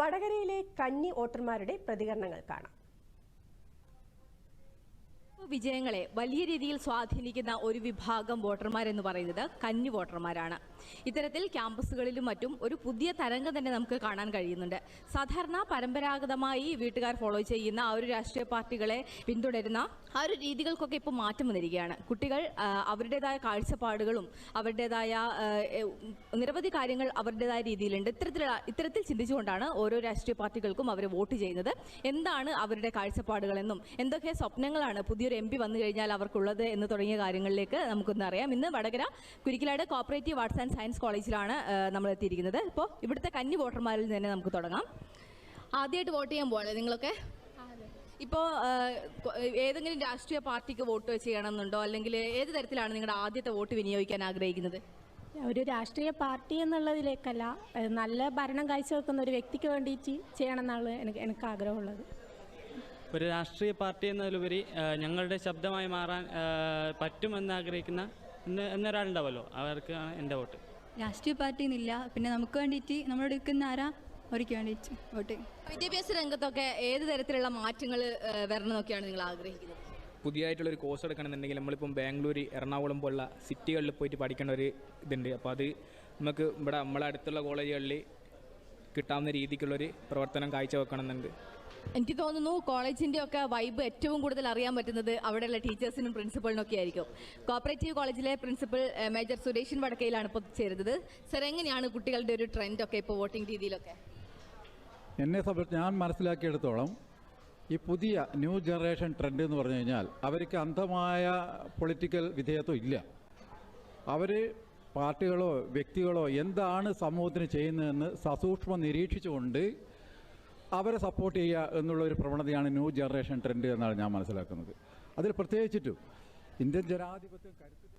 വടകരയിലെ കന്നി വോട്ടർമാരുടെ പ്രതികരണങ്ങൾ കാണാം. വിജയങ്ങളെ വലിയ രീതിയിൽ സ്വാധീനിക്കുന്ന ഒരു വിഭാഗം വോട്ടർമാരെന്ന് പറയുന്നത് കന്നി വോട്ടർമാരാണ്. ഇത്തരത്തിൽ ക്യാമ്പസുകളിലും മറ്റും ഒരു പുതിയ തരംഗം തന്നെ നമുക്ക് കാണാൻ കഴിയുന്നുണ്ട്. സാധാരണ പരമ്പരാഗതമായി വീട്ടുകാർ ഫോളോ ചെയ്യുന്ന ആ ഒരു രാഷ്ട്രീയ പാർട്ടികളെ പിന്തുടരുന്ന ആ ഒരു രീതികൾക്കൊക്കെ ഇപ്പോൾ മാറ്റം വന്നിരിക്കുകയാണ്. കുട്ടികൾ അവരുടേതായ കാഴ്ചപ്പാടുകളും അവരുടേതായ നിരവധി കാര്യങ്ങൾ അവരുടേതായ രീതിയിലുണ്ട്. ഇത്തരത്തിലുള്ള ഇത്തരത്തിൽ ചിന്തിച്ചുകൊണ്ടാണ് ഓരോ രാഷ്ട്രീയ പാർട്ടികൾക്കും അവർ വോട്ട് ചെയ്യുന്നത്. എന്താണ് അവരുടെ കാഴ്ചപ്പാടുകളെന്നും എന്തൊക്കെ സ്വപ്നങ്ങളാണ് പുതിയൊരു എം പി വന്നു കഴിഞ്ഞാൽ അവർക്കുള്ളത് എന്ന് തുടങ്ങിയ കാര്യങ്ങളിലേക്ക് നമുക്കൊന്ന് അറിയാം. ഇന്ന് Vadakara Kurikkilad cooperative arts and science കോളേജിലാണ് നമ്മൾ എത്തിയിരിക്കുന്നത്. ഇപ്പോൾ ഇവിടുത്തെ കന്നി വോട്ടർമാരിൽ തന്നെ നമുക്ക് തുടങ്ങാം. ആദ്യമായിട്ട് വോട്ട് ചെയ്യാൻ പോകണേ നിങ്ങളൊക്കെ? ഇപ്പോൾ ഏതെങ്കിലും രാഷ്ട്രീയ പാർട്ടിക്ക് വോട്ട് ചെയ്യണമെന്നുണ്ടോ? അല്ലെങ്കിൽ ഏത് തരത്തിലാണ് നിങ്ങളുടെ ആദ്യത്തെ വോട്ട് വിനിയോഗിക്കാൻ ആഗ്രഹിക്കുന്നത്? ഒരു രാഷ്ട്രീയ പാർട്ടി എന്നുള്ളതിലേക്കല്ല നല്ല ഭരണം കാഴ്ചവെക്കുന്ന ഒരു വ്യക്തിക്ക് വേണ്ടിയിട്ട് ചെയ്യണം എന്നാണ് എനിക്ക് എനിക്ക് ആഗ്രഹമുള്ളത്. ഒരു രാഷ്ട്രീയ പാർട്ടി എന്നതിലുപരി ഞങ്ങളുടെ ശബ്ദമായി മാറാൻ പറ്റുമെന്ന് ആഗ്രഹിക്കുന്ന എന്നൊരാളുണ്ടാവല്ലോ എന്നൊരാളുണ്ടാവുമല്ലോ അവർക്കാണ് എന്റെ വോട്ട്. രാഷ്ട്രീയ പാർട്ടി എന്നില്ല. പിന്നെ നമുക്ക് വേണ്ടിയിട്ട് നമ്മളോട് നിൽക്കുന്ന ആരാ? അവർക്ക് വേണ്ടിയിട്ട് വോട്ട്. വിദ്യാഭ്യാസ രംഗത്തൊക്കെ ഏത് തരത്തിലുള്ള മാറ്റങ്ങൾ വരണമെന്നൊക്കെയാണ് നിങ്ങൾ ആഗ്രഹിക്കുന്നത്? പുതിയതായിട്ടുള്ളൊരു കോഴ്സ് എടുക്കണമെന്നുണ്ടെങ്കിൽ നമ്മളിപ്പം ബാംഗ്ലൂർ എറണാകുളം പോലുള്ള സിറ്റികളിൽ പോയിട്ട് പഠിക്കേണ്ട ഒരു ഇതുണ്ട്. അപ്പോൾ അത് നമുക്ക് ഇവിടെ നമ്മളെ അടുത്തുള്ള കോളേജുകളിൽ കിട്ടാവുന്ന രീതിക്കുള്ളൊരു പ്രവർത്തനം കാഴ്ചവെക്കണമെന്നുണ്ട്. എനിക്ക് തോന്നുന്നു കോളേജിന്റെ ഒക്കെ വൈബ് ഏറ്റവും കൂടുതൽ അറിയാൻ പറ്റുന്നത് അവിടെയുള്ള ടീച്ചേഴ്സിനും പ്രിൻസിപ്പളിനും ഒക്കെ ആയിരിക്കും. കോപ്പറേറ്റീവ് കോളേജിലെ പ്രിൻസിപ്പൽ മേജർ സുരേഷൻ വടക്കയിലാണ് ഇപ്പോൾ ചേരുന്നത്. സർ എങ്ങനെയാണ് കുട്ടികളുടെ ഒരു ട്രെൻഡ് ഒക്കെ ഇപ്പോൾ വോട്ടിംഗ് രീതിയിലൊക്കെ? എന്നെ സംബന്ധിച്ച് ഞാൻ മനസ്സിലാക്കിയെടുത്തോളം ഈ പുതിയ ന്യൂ ജനറേഷൻ ട്രെൻഡ് എന്ന് പറഞ്ഞു കഴിഞ്ഞാൽ അവർക്ക് അന്ധമായ പൊളിറ്റിക്കൽ വിധേയത്വം ഇല്ല. അവർ പാർട്ടികളോ വ്യക്തികളോ എന്താണ് സമൂഹത്തിന് ചെയ്യുന്നതെന്ന് സസൂക്ഷ്മം നിരീക്ഷിച്ചുകൊണ്ട് അവരെ സപ്പോർട്ട് ചെയ്യുക എന്നുള്ള ഒരു പ്രവണതയാണ് ന്യൂ ജനറേഷൻ ട്രെൻഡ് എന്നാണ് ഞാൻ മനസ്സിലാക്കുന്നത്. അതിൽ പ്രത്യേകിച്ചിട്ടും ഇന്ത്യൻ ജനാധിപത്യം കരുത്ത്